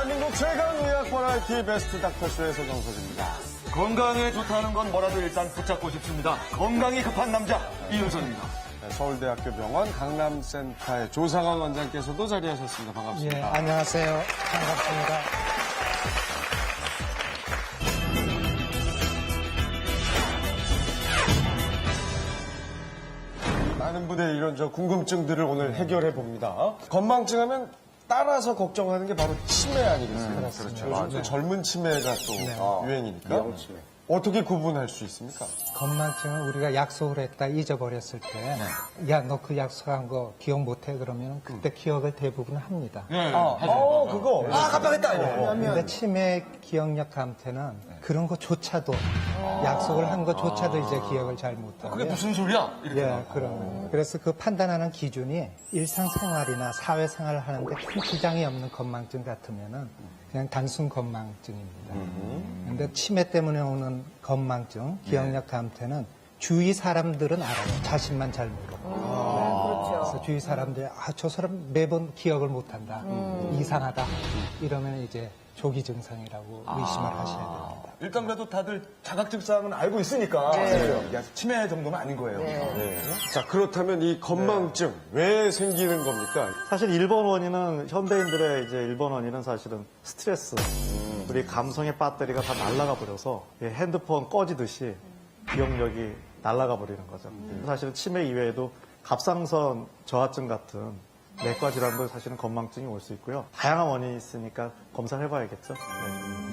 대한민국 최강 의학 버라이티 베스트 닥터쇼의 서정석입니다. 건강에 좋다는 건 뭐라도 일단 붙잡고 싶습니다. 건강이 급한 남자 이윤선입니다. 네, 서울대학교 병원 강남센터의 조상원 원장께서도 자리하셨습니다. 예, 반갑습니다. 안녕하세요. 반갑습니다. 많은 분의 이런 저 궁금증들을 오늘 해결해 봅니다. 건망증 하면 따라서 걱정하는 게 바로 치매 아니겠습니까? 그렇죠. 요즘 젊은 치매가 또 유행이니까. 어떻게 구분할 수 있습니까? 건망증은 우리가 약속을 했다 잊어버렸을 때, 야, 너 그 약속한 거 기억 못해? 그러면 그때 기억을 대부분 합니다. 어, 그거. 아, 깜빡했다. 근데 치매 기억력 감퇴는 그런 거조차도 약속을 한 거조차도 이제 기억을 잘 못하고. 그게 무슨 소리야? 이렇게. 예, 그럼. 그래서 그 판단하는 기준이 일상생활이나 사회생활을 하는데 큰 지장이 없는 건망증 같으면은 그냥 단순 건망증입니다. 근데 치매 때문에 오는 건망증, 기억력 감퇴는 주위 사람들은 알아요. 자신만 잘 모르고. 그래서 주위 사람들이 아, 저 사람 매번 기억을 못 한다. 이상하다. 이러면 이제 조기 증상이라고 의심을 하셔야 됩니다. 일단 그래도 다들 자각증 사항은 알고 있으니까 야, 치매 정도는 아닌 거예요. 네. 자, 그렇다면 이 건망증 왜 생기는 겁니까? 사실 1번 원인은 현대인들의 이제 1번 원인은 사실은 스트레스. 우리 감성의 배터리가 다 날아가 버려서 이 핸드폰 꺼지듯이 기억력이 날아가 버리는 거죠. 사실은 치매 이외에도 갑상선 저하증 같은 내과 질환도 사실은 건망증이 올 수 있고요. 다양한 원인이 있으니까 검사를 해봐야겠죠. 네.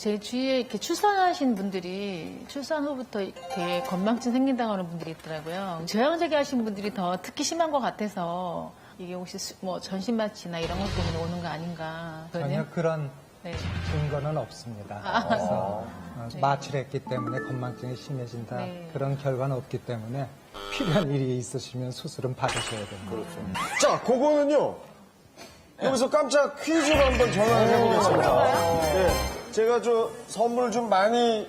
제 주위에 이렇게 출산하신 분들이 출산 후부터 이렇게 건망증 생긴다고 하는 분들이 있더라고요. 저형제기 하신 분들이 더 특히 심한 것 같아서 이게 혹시 수- 뭐 전신마취나 이런 것 때문에 오는 거 아닌가. 전혀 그런 네. 증거는 없습니다. 아. 그래서 어, 마취를 했기 때문에 건망증이 심해진다. 네. 그런 결과는 없기 때문에 필요한 일이 있으시면 수술은 받으셔야 됩니다. 자, 그거는요. 여기서 깜짝 퀴즈로 한번 전화를 해보겠습니다. 네, 제가 저 선물 좀 많이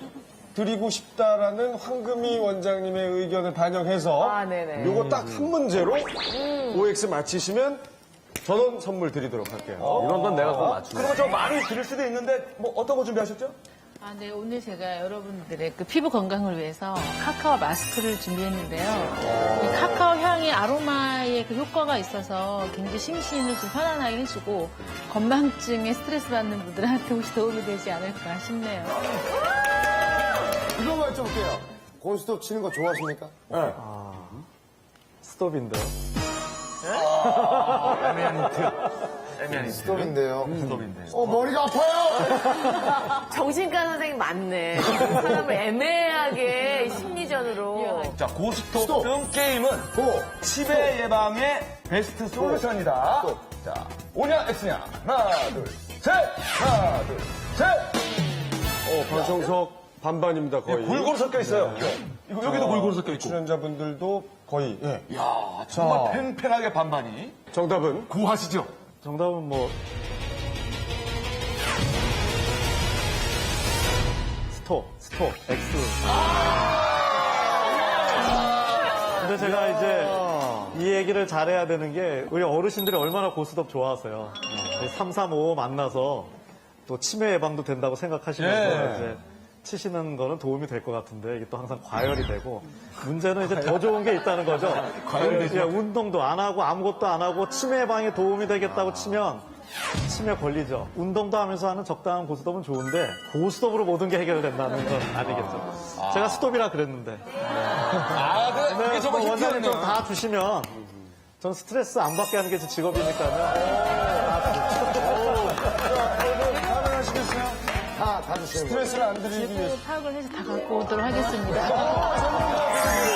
드리고 싶다라는 황금희 원장님의 의견을 반영해서 아, 네네. 요거 딱 한 문제로 OX 맞히시면 전원 선물 드리도록 할게요. 이런 건 내가 꼭 맞추고. 그러면 저 많이 드릴 수도 있는데 뭐 어떤 거 준비하셨죠? 아, 네. 오늘 제가 여러분들의 그 피부 건강을 위해서 카카오 마스크를 준비했는데요. 이 카카오 향이 아로마의 그 효과가 있어서 굉장히 심신을 좀 편안하게 해주고 건망증에 스트레스 받는 분들한테 혹시 도움이 되지 않을까 싶네요. 이거 만 여쭤볼게요. 고스톱 치는 거 좋아하십니까? 네. 스톱인데요. 애매한 힌트. 애매한 힌트. 스톱인데요. 스톱인데. 어, 머리가 아파요! 정신과 선생님 맞네. 사람을 애매하게 심리전으로. 자, 고스톱 게임은 치매 예방의 베스트 솔루션이다. 자, 오냐, X냐. 하나, 둘, 셋! 하나, 둘, 셋! 어, 방청석 반반입니다, 거의. 골고루 섞여 있어요. 이거 여기도 골고루 섞여 있고. 출연자분들도 거의, 예. 야 정말 팽팽하게 반반이. 정답은? 구하시죠? 정답은 뭐 스톱, 스톱, X. 근데 제가 이제 이 얘기를 잘해야 되는 게 우리 어르신들이 얼마나 고스톱 좋아하세요. 335 만나서 또 치매 예방도 된다고 생각하시면서 예. 이제 치시는 거는 도움이 될 것 같은데 이게 또 항상 과열이 되고 문제는 이제 더 좋은 게 있다는 거죠. 과열이. 예, 운동도 안 하고 아무것도 안 하고 치매 예방에 도움이 되겠다고 치면 치매 걸리죠. 운동도 하면서 하는 적당한 고스톱은 좋은데 고스톱으로 모든 게 해결된다는 건 아니겠죠. 제가 스톱이라 그랬는데. 아, 그, 그게 근데 정말 뭐 원장님 히트였네요. 좀 다 주시면 전 스트레스 안 받게 하는 게 제 직업이니까요. 스트레스를 안 드리기 위해서. 파악을 해서 다 갖고 오도록 하겠습니다.